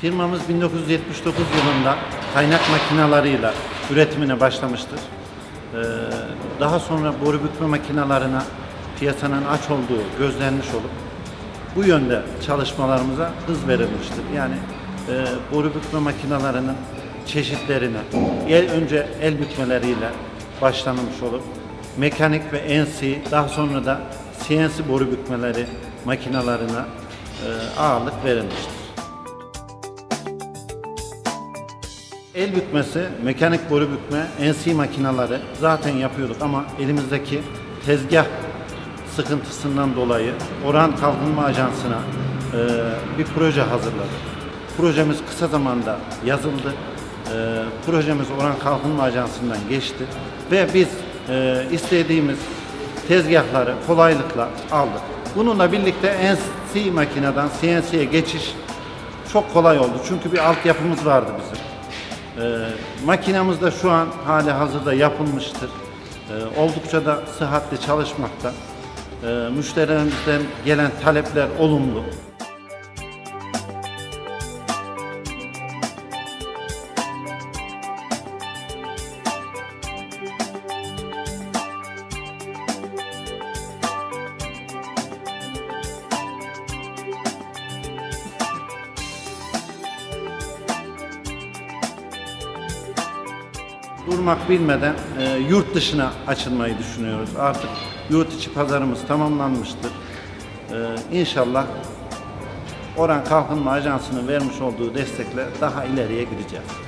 Firmamız 1979 yılında kaynak makinalarıyla üretimine başlamıştır. Ee, Daha sonra boru bükme makinalarına piyasanın aç olduğu gözlenmiş olup bu yönde çalışmalarımıza hız verilmiştir. Yani e, boru bükme makinalarının çeşitlerine el, önce el bükmeleriyle başlanmış olup mekanik ve NC daha sonra da CNC boru bükmeleri makinalarına e, ağırlık verilmiştir. El bükmesi, mekanik boru bükme, NC makinaları zaten yapıyorduk ama elimizdeki tezgah sıkıntısından dolayı Orhan Kalkınma Ajansı'na e, bir proje hazırladık. Projemiz kısa zamanda yazıldı. E, projemiz Orhan Kalkınma Ajansı'ndan geçti ve biz e, istediğimiz tezgahları kolaylıkla aldık. Bununla birlikte NC makineden CNC'ye geçiş çok kolay oldu. Çünkü bir altyapımız vardı bizim. Ee, makinamız da şu an hali hazırda yapılmıştır. Ee, oldukça da sıhhatli çalışmakta. Ee, müşterilerimizden gelen talepler olumlu. Durmak bilmeden e, yurt dışına açılmayı düşünüyoruz. Artık yurt içi pazarımız tamamlanmıştır. E, inşallah Oran Kalkınma Ajansı'nın vermiş olduğu destekle daha ileriye gideceğiz.